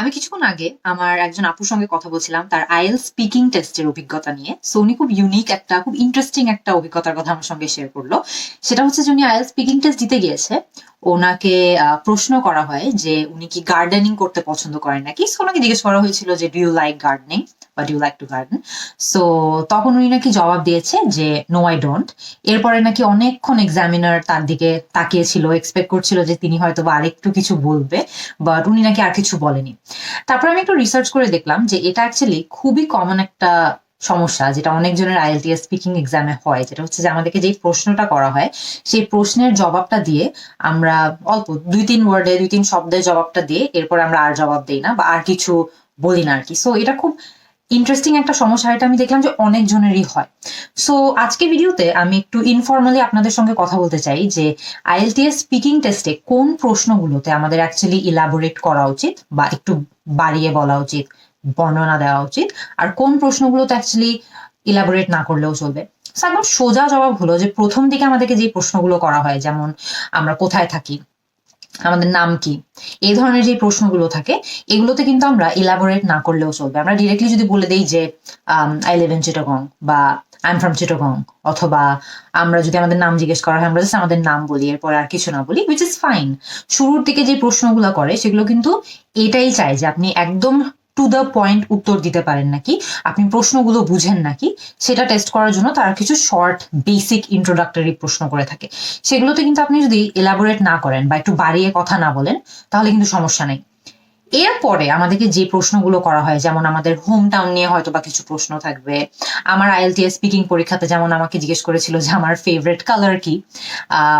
আমি কিছুক্ষণ আগে আমার একজন আপুর সঙ্গে কথা বলছিলাম, তার আইএল স্পিকিং টেস্টের অভিজ্ঞতা নিয়ে। সো উনি খুব ইউনিক একটা, খুব ইন্টারেস্টিং একটা অভিজ্ঞতার কথা আমার সঙ্গে শেয়ার করল। সেটা হচ্ছে যে উনি আইএল স্পিকিং টেস্ট দিতে গিয়েছে। ওনাকে প্রশ্ন করা হয় যে উনি কি গার্ডেনিং করতে পছন্দ করেন নাকি? সো ওনাকে জিজ্ঞেস করা হয়েছিল যে ডু ইউ লাইক গার্ডেনিং বা do you like to garden so তখন উনি নাকি জবাব দিয়েছে যে নো আই ডোন্ট এরপরে নাকি অনেকক্ষণ এক্সামিনার তার দিকে তাকিয়েছিল এক্সপেক্ট করছিল যে তিনি হয়তো বা আরেকটু কিছু বলবে বাট উনি নাকি আর কিছু বলেনি। তারপর আমি একটু রিসার্চ করে দেখলাম যে, এটা অ্যাকচুয়ালি খুবই কমন একটা সমস্যা, যেটা অনেকজনের আইএলটিএস স্পিকিং এক্সামে হয়, যেটা হচ্ছে যে আমাদেরকে যেই প্রশ্নটা করা হয়, সেই প্রশ্নের জবাবটা দিয়ে আমরা অল্প দুই তিন ওয়ার্ডে দুই তিন শব্দের জবাবটা দিয়ে এরপর আমরা আর জবাব দেই না বা আর কিছু বলি না আর কি। সো এটা খুব ইন্টারেস্টিং একটা সমস্যা, এটা আমি দেখলাম যে অনেকজনেরই হয়। সো আজকে ভিডিওতে আমি একটু ইনফর্মালি আপনাদের সঙ্গে কথা বলতে চাই যে আইএলটিএস স্পিকিং টেস্টে কোন প্রশ্নগুলোতে আমাদের অ্যাকচুয়ালি ইলাবোরেট করা উচিত বা একটু বাড়িয়ে বলা উচিত, বর্ণনা দেওয়া উচিত, আর কোন প্রশ্নগুলোতে অ্যাকচুয়ালি ইলাবোরেট না করলেও চলবে। একদম সোজা জবাব হলো যে প্রথম দিকে আমাদেরকে যে প্রশ্নগুলো করা হয়, যেমন আমরা কোথায় থাকি আমাদের নাম কি? এই ধরনের যে প্রশ্নগুলো থাকে, এগুলোতে কিন্তু আমরা ইলাবোরেট না করলেও চলবে। আমরা ডিরেক্টলি যদি বলে দিই যে আই লিভ ইন চিটাগং বা আই এম ফ্রম চিটাগং অথবা আমরা যদি আমাদের নাম জিজ্ঞেস করা হয়, আমরা জাস্ট আমাদের নাম বলি, এরপর আর কিছু না বলি উইচ ইজ ফাইন শুরুর দিকে যে প্রশ্নগুলো করে, সেগুলো কিন্তু এটাই চাই যে আপনি একদম টু দ্য পয়েন্ট উত্তর দিতে পারেন নাকি? আপনি প্রশ্নগুলো বুঝেন নাকি? সেটা টেস্ট করার জন্য তারা কিছু শর্ট বেসিক ইন্ট্রোডাক্টরি প্রশ্ন করে থাকে। সেগুলোতে কিন্তু আপনি যদি এলাবোরেট না করেন বা একটু বাড়িয়ে কথা না বলেন, তাহলে কিন্তু সমস্যা নেই। এরপরে আমাদেরকে যে প্রশ্নগুলো করা হয়, যেমন আমাদের হোম টাউন নিয়ে হয়তো বা কিছু প্রশ্ন থাকবে, আমার আইএলটিএস স্পিকিং পরীক্ষাতে যেমন আমাকে জিজ্ঞেস করেছিল যে আমার ফেভারিট কালার কি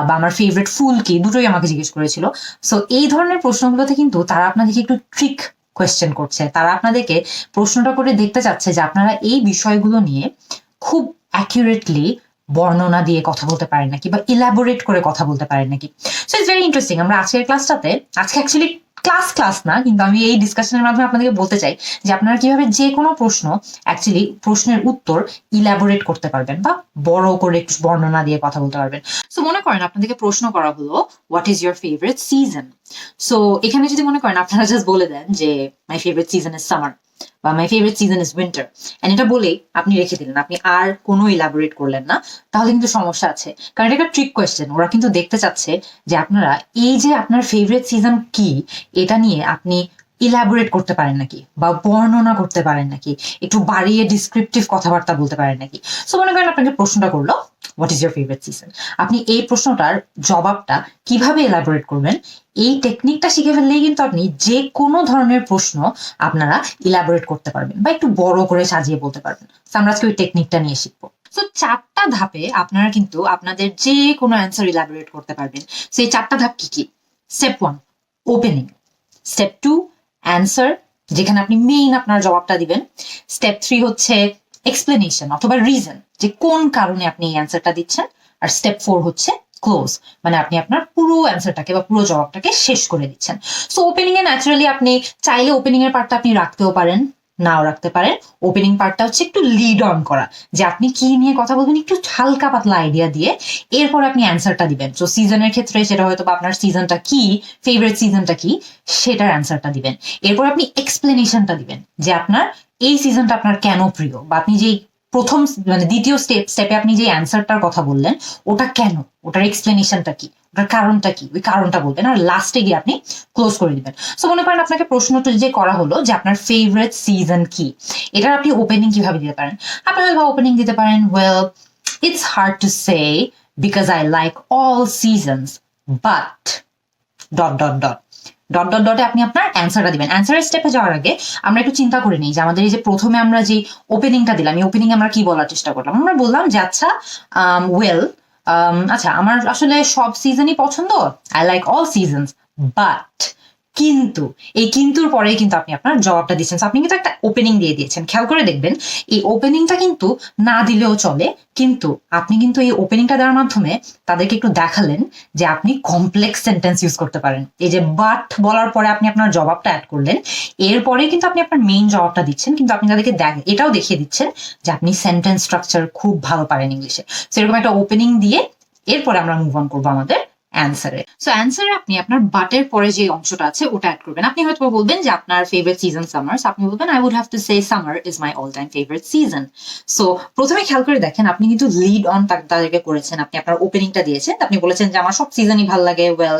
বা আমার ফেভারিট ফুল কি, দুটোই আমাকে জিজ্ঞেস করেছিল। সো এই ধরনের প্রশ্নগুলোতে কিন্তু তারা আপনাদেরকে একটু ট্রিক কোয়েশ্চেন করছে। তারা আপনাদেরকে প্রশ্নটা করে দেখতে চাচ্ছে যে আপনারা এই বিষয়গুলো নিয়ে খুব অ্যাকিউরেটলি বর্ণনা দিয়ে কথা বলতে পারেন নাকি বা ইলাবোরেট করে কথা বলতে পারেন নাকি? সো ইটস ভেরি ইন্টারেস্টিং আমরা আজকের ক্লাসটাতে আজকে অ্যাকচুয়ালি ক্লাস ক্লাস না, কিন্তু আমি এই ডিসকাশনের মাধ্যমে আপনাদেরকে বলতে চাই যে আপনারা কীভাবে যে কোনো প্রশ্ন অ্যাকচুয়ালি প্রশ্নের উত্তর ইলাবোরেট করতে পারবেন বা বড় করে একটু বর্ণনা দিয়ে কথা বলতে পারবেন। সো মনে করেন আপনাদেরকে প্রশ্ন করা হলো what is your favourite season so এখানে যদি মনে করেন, আপনারা জাস্ট বলে দেন যে my favourite season is summer বা my favourite season is winter and এটা বলেই আপনি রেখে দিলেন। আপনি আর কোনো ইলাবোরেট করলেন না। তাহলে কিন্তু সমস্যা আছে। কারণ এটা একটা ট্রিক কোয়েশ্চেন ওরা কিন্তু দেখতে চাচ্ছে যে আপনারা এই যে আপনার ফেভারিট সিজন কি, এটা নিয়ে আপনি ইলাবোরেট করতে পারেন নাকি? বা বর্ণনা করতে পারেন নাকি? একটু বাড়িয়ে ডিসক্রিপটিভ কথাবার্তা বলতে পারেন নাকি? সো মনে করেন আপনাকে প্রশ্নটা করল what is your favourite season আপনি এই প্রশ্নটার জবাবটা কীভাবে এলাবোরেট করবেন? এই টেকনিকটা শিখে ফেললেই কিন্তু আপনি যে কোনো ধরনের প্রশ্ন আপনারা ইলাবোরেট করতে পারবেন বা একটু বড় করে সাজিয়ে বলতে পারবেন। আমরা আজকে ওই টেকনিকটা নিয়ে শিখব। তো চারটা ধাপে আপনারা কিন্তু আপনাদের যে কোনো অ্যান্সার ইলাবোরেট করতে পারবেন। সেই চারটা ধাপ কি কি? Step one opening step two answer যেখানে আপনি মেইন আপনার জবাবটা দিবেন। স্টেপ থ্রি হচ্ছে এক্সপ্লেনেশন অথবা রিজন যে কোন কারণে আপনি এই অ্যান্সারটা দিচ্ছেন। আর স্টেপ ফোর হচ্ছে ক্লোজ মানে আপনি আপনার পুরো অ্যান্সারটাকে বা পুরো জবাবটাকে শেষ করে দিচ্ছেন। সো ওপেনিং এ ন্যাচারালি আপনি চাইলে ওপেনিং এর পার্টটা আপনি রাখতেও পারেন। নাও রাখতে পারেন। ওপেনিং পার্টটা হচ্ছে একটু লিড অন করা। যে আপনি কি নিয়ে কথা বলবেন, একটু হালকা পাতলা আইডিয়া দিয়ে। এরপর আপনি অ্যান্সারটা দিবেন। তো সিজনের ক্ষেত্রে সেটা হয়তো আপনার সিজনটা কি ফেভারিট সিজনটা কি, সেটার অ্যান্সারটা দিবেন। এরপর আপনি এক্সপ্লেনেশনটা দিবেন যে আপনার এই সিজনটা আপনার কেন প্রিয়? বা আপনি যেই প্রথম মানে দ্বিতীয় স্টেপ স্টেপে আপনি যে অ্যান্সারটার কথা বললেন, ওটা কেন? ওটার এক্সপ্লেনেশনটা কি? ওটার কারণটা কি? ওই কারণটা বলবেন আর লাস্টে গিয়ে আপনি ক্লোজ করে দিবেন সো মনে করেন আপনাকে প্রশ্নটা যে করা হলো যে আপনার ফেভারিট সিজন কি? এটার আপনি ওপেনিং কীভাবে দিতে পারেন? আপনি হয়তো ওপেনিং দিতে পারেন well it's hard to say because I like all seasons but dot dot dot dot dot ডটে আপনি আপনার অ্যান্সারটা দিবেন। অ্যান্সারের স্টেপে যাওয়ার আগে আমরা একটু চিন্তা করে নিই যে আমাদের এই যে প্রথমে আমরা যে ওপেনিংটা দিলাম, এই ওপেনিং আমরা কি বলার চেষ্টা করলাম? আমরা বললাম যে আচ্ছা ওয়েল আচ্ছা আমার আসলে সব সিজনই পছন্দ। I like all seasons but কিন্তু, এই কিন্তুর পরেই কিন্তু আপনি আপনার জবাবটা দিচ্ছেন। আপনি কিন্তু একটা ওপেনিং দিয়ে দিয়েছেন। খেয়াল করে দেখবেন, এই ওপেনিংটা কিন্তু না দিলেও চলে, কিন্তু আপনি কিন্তু এই ওপেনিংটা দেওয়ার মাধ্যমে তাদেরকে একটু দেখালেন যে আপনি কমপ্লেক্স সেন্টেন্স ইউজ করতে পারেন। এই যে বাট বলার পরে আপনি আপনার জবাবটা অ্যাড করলেন, এরপরে কিন্তু আপনি আপনার মেইন জবাবটা দিচ্ছেন, কিন্তু আপনি তাদেরকে এটাও দেখিয়ে দিচ্ছেন যে আপনি সেন্টেন্স স্ট্রাকচার খুব ভালো পারেন ইংলিশে। সেরকম একটা ওপেনিং দিয়ে এরপরে আমরা মুভ অন করব আমাদের অ্যান্সারে সো অ্যান্সারে আপনি আপনার বাটের পরে যে অংশটা আছে, ওটা অ্যাড করবেন। আপনি হয়তো বলবেন যে, আপনার ফেভারিট সিজন সামার আপনি বলবেন I would have to say summer is my all time favourite season so প্রথমে খেয়াল করে দেখেন, আপনি কিন্তু লিড অন তাদেরকে করেছেন। আপনি আপনার ওপেনিংটা দিয়েছেন। আপনি বলেছেন যে, আমার সব সিজনই ভালো লাগে। Well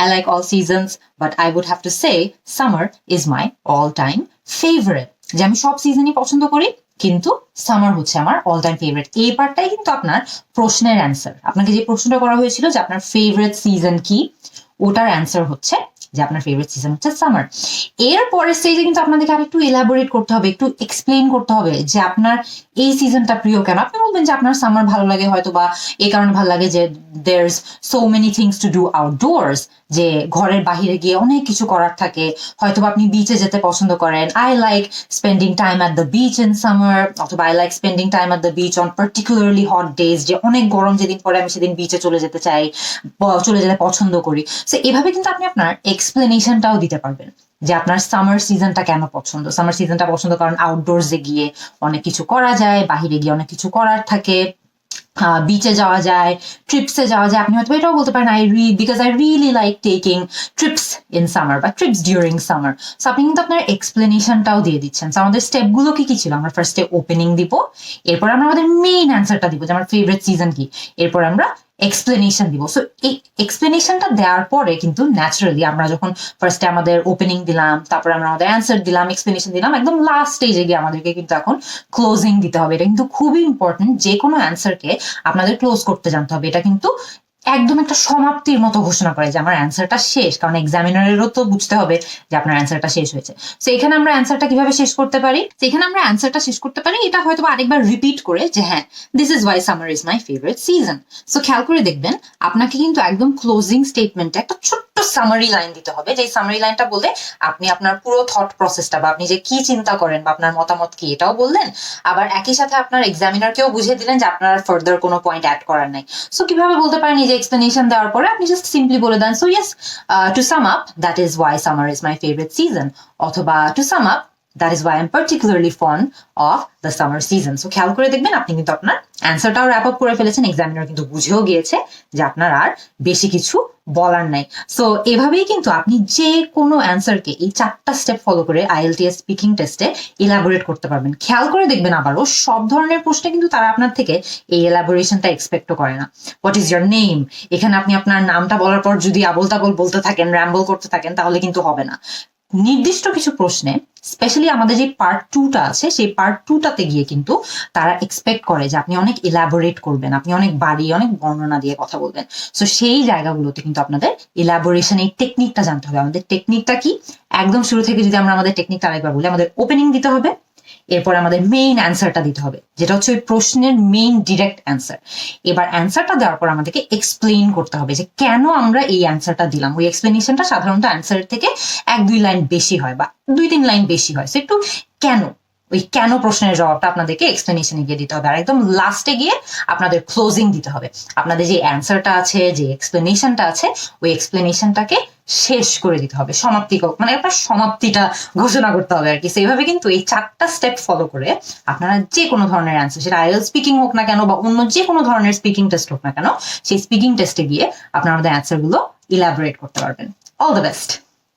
I like all seasons but I would have to say summer is my all time favourite যে, আমি সব সিজনই পছন্দ করি কিন্তু সামার হচ্ছে আমার অল টাইম ফেভারিট এই পার্টটাই কিন্তু আপনার প্রশ্নের অ্যান্সার আপনাকে যে প্রশ্নটা করা হয়েছিল যে আপনার ফেভারিট সিজন কি, ওটার অ্যান্সার হচ্ছে যে আপনার ফেভারিট সিজন হচ্ছে সামার এর পরের স্টেজে কিন্তু আপনাদেরকে আর একটু এলাবোরেট করতে হবে, একটু এক্সপ্লেন করতে হবে যে আপনার এই সিজনটা প্রিয় কেন? আপনি বলবেন যে আপনার সামার ভালো লাগে হয়তো বা এই কারণে ভালো লাগে যে there so many things to do outdoors যে ঘরের বাহিরে গিয়ে অনেক কিছু করার থাকে। হয়তো আপনি বিচে যেতে পছন্দ করেন। I like spending time at the beach in summer অথবা I like spending time at the beach on particularly hot days যে অনেক গরম যেদিন পরে আমি সেদিন বিচে চলে যেতে চাই চলে যেতে পছন্দ করি। সো এভাবে কিন্তু আপনি আপনার এক্সপ্লেনেশনটাও দিতে পারবেন। যে আপনার সামার সিজনটা কেন পছন্দ? সামার সিজনটা পছন্দ কারণ আউটডোরসে গিয়ে অনেক কিছু করা যায়, বাহিরে গিয়ে অনেক কিছু করার থাকে বিচে যাওয়া যায় ট্রিপসে যাওয়া যায়। আপনি হয়তো এটাও বলতে পারেন I re because I really like taking trips in summer বা ট্রিপস ডিউরিং সামার সো আপনি কিন্তু আপনার এক্সপ্লেনেশনটাও দিয়ে দিচ্ছেন। So, আমাদের স্টেপগুলো কি কি ছিল? আমরা ফার্স্টে ওপেনিং দিব, এরপর আমরা আমাদের মেইন অ্যান্সারটা দিব যে, আমার ফেভারিট সিজন কি? এরপর আমরা এক্সপ্লেনেশন দিব। সো এই এক্সপ্লেনেশনটা দেওয়ার পরে কিন্তু ন্যাচারালি আমরা যখন ফার্স্টে আমাদের ওপেনিং দিলাম, তারপরে আমরা আমাদের অ্যান্সার দিলাম এক্সপ্লেনেশন দিলাম, একদম লাস্ট স্টেজে গিয়ে আমাদেরকে কিন্তু এখন ক্লোজিং দিতে হবে। এটা কিন্তু খুবই ইম্পর্টেন্ট যে কোনো অ্যান্সারকে আপনাদের ক্লোজ করতে জানতে হবে। এটা কিন্তু একদম একটা সমাপ্তির মতো ঘোষণা করে যে আমার অ্যান্সারটা শেষ। কারণ এক্সামিনারেরও তো বুঝতে হবে যে আপনার অ্যান্সারটা শেষ হয়েছে। তো এখানে আমরা অ্যান্সারটা কীভাবে শেষ করতে পারি? এখানে আমরা অ্যান্সারটা শেষ করতে পারি, এটা হয়তো আরেকবার রিপিট করে যে হ্যাঁ this is why summer is my favourite season so খেয়াল করে দেখবেন, আপনাকে কিন্তু একদম ক্লোজিং স্টেটমেন্টে একটা ছোট্ট সামারি লাইন দিতে হবে। যে সামারি লাইনটা বলে আপনি আপনার পুরো থট প্রসেসটা বা আপনি যে কি চিন্তা করেন বা আপনার মতামত কি, এটাও বললেন। আবার একই সাথে আপনার এক্সামিনারকেও বুঝিয়ে দিলেন যে আপনার ফার্দার কোনো পয়েন্ট অ্যাড করার নাই। সো কীভাবে বলতে পারেন যে এক্সপ্লেনেশন দেওয়ার পরে আপনি জাস্ট সিম্পলি বলে দেন so yes to sum up that is why summer is my favourite season অথবা to sum up that is why um particularly fun of the summer season so খেয়াল করে দেখবেন আপনি কিন্তু আপনার অ্যান্সারটাও র্যাপ আপ করে ফেলেছেন এক্সামিনার কিন্তু বুঝেও গিয়েছে যে আপনার আর বেশি কিছু বলার নাই। সো এভাবেই কিন্তু আপনি যে কোনো অ্যান্সারকে এই চারটা স্টেপ ফলো করে আইএলটিএস স্পিকিং টেস্টে ইলাবোরেট করতে পারবেন। খেয়াল করে দেখবেন আবারও, সব ধরনের প্রশ্নে কিন্তু তারা আপনার থেকে এই এলাবোরেশনটা এক্সপেক্টও করে না। হোয়াট ইজ ইয়ার নেম এখানে আপনি আপনার নামটা বলার পর যদি আবল তাবল বলতে থাকেন র্যাম্বল করতে থাকেন, তাহলে কিন্তু হবে না। নির্দিষ্ট কিছু প্রশ্নে স্পেশালি আমাদের যে পার্ট টুটা আছে, সেই পার্ট টুটাতে গিয়ে কিন্তু তারা এক্সপেক্ট করে যে আপনি অনেক ইলাবোরেট করবেন, আপনি অনেক বাড়ি, অনেক বর্ণনা দিয়ে কথা বলবেন। সো সেই জায়গাগুলোতে কিন্তু আপনাদের ইলাবোরেশন এই টেকনিকটা জানতে হবে। আমাদের টেকনিকটা কি? একদম শুরু থেকে যদি আমরা আমাদের টেকনিকটা আরেকবার বলি, আমাদের ওপেনিং দিতে হবে। এরপর আমাদের মেইন অ্যান্সারটা দিতে হবে, যেটা হচ্ছে ওই প্রশ্নের মেইন ডিরেক্ট অ্যান্সার এবার অ্যান্সারটা দেওয়ার পর আমাদেরকে এক্সপ্লেইন করতে হবে যে কেন আমরা এই অ্যান্সারটা দিলাম। ওই এক্সপ্লেনেশনটা সাধারণত অ্যান্সারের থেকে এক দুই লাইন বেশি হয় বা দুই তিন লাইন বেশি হয়। সে একটু কেন, ওই কেন প্রশ্নের জবাবটা আপনাদেরকে এক্সপ্লেনেশনে গিয়ে দিতে হবে। আর একদম লাস্টে গিয়ে আপনাদের ক্লোজিং দিতে হবে। আপনাদের যে অ্যান্সারটা আছে, যে এক্সপ্লেনেশনটা আছে, ওই এক্সপ্লেনেশনটাকে শেষ করে দিতে হবে, সমাপ্তি মানে আপনার সমাপ্তিটা ঘোষণা করতে হবে আর কি। সেইভাবে কিন্তু এই চারটা স্টেপ ফলো করে আপনারা যে কোনো ধরনের অ্যান্সার সেটা আইএল স্পিকিং হোক না কেন বা অন্য যে কোনো ধরনের স্পিকিং টেস্ট হোক না কেন, সেই স্পিকিং টেস্টে গিয়ে আপনারা আমাদের অ্যান্সারগুলো ইলাবোরেট করতে পারবেন। All the best